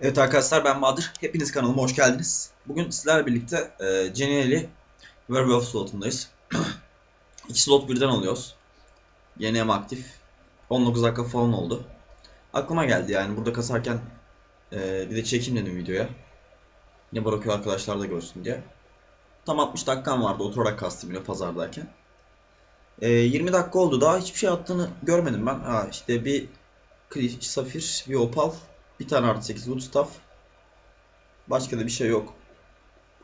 Evet arkadaşlar ben Bahadır. Hepiniz kanalıma hoş geldiniz. Bugün sizlerle birlikte e, Geniali Werewolf slotundayız. İki slot birden alıyoruz. Yeni hem aktif. 19 dakika falan oldu. Aklıma geldi yani burada kasarken e, bir de çekeyim dedim videoya. Ne bırakıyor arkadaşlar da görsün diye. Tam 60 dakikam vardı oturarak kastım yine pazardayken. E, 20 dakika oldu daha hiçbir şey attığını görmedim ben. Ha işte bir Safir, bir Opal, bir tane artı 8 Woodstaff. Başka da bir şey yok.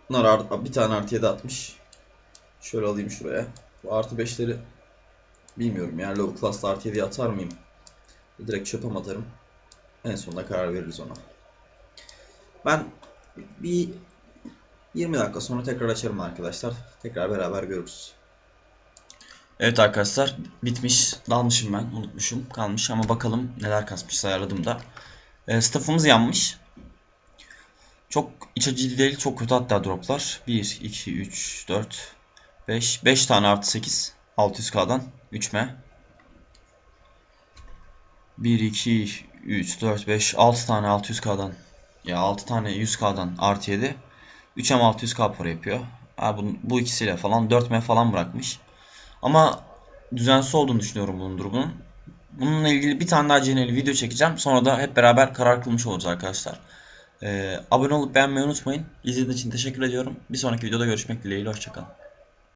Bunlar bir tane artı 7 atmış. Şöyle alayım şuraya. Bu artı 5'leri bilmiyorum yani low class'ta artı 7'yi atar mıyım? Direkt çöpe atarım? En sonunda karar veririz ona. Ben bir 20 dakika sonra tekrar açarım arkadaşlar. Tekrar beraber görürüz. Evet arkadaşlar bitmiş. Dalmışım ben. Unutmuşum. Kalmış ama bakalım neler kasmış ayarladım da. E, staff'ımız yanmış. Çok iç açıcı değil. Çok kötü hatta droplar. 1, 2, 3, 4, 5. 5 tane artı 8. 600k'dan 3M. 1, 2, 3, 4, 5, 6 tane 600k'dan. Ya 6 tane 100k'dan artı 7. 3M 600k para yapıyor. Ha, bu, bu ikisiyle falan 4M falan bırakmış. Ama düzensiz olduğunu düşünüyorum bunun durumunun. Bununla ilgili bir tane daha ceneli video çekeceğim. Sonra da hep beraber karar kılmış oluruz arkadaşlar. Ee, abone olup beğenmeyi unutmayın. İzlediğiniz için teşekkür ediyorum. Bir sonraki videoda görüşmek dileğiyle. Hoşçakalın.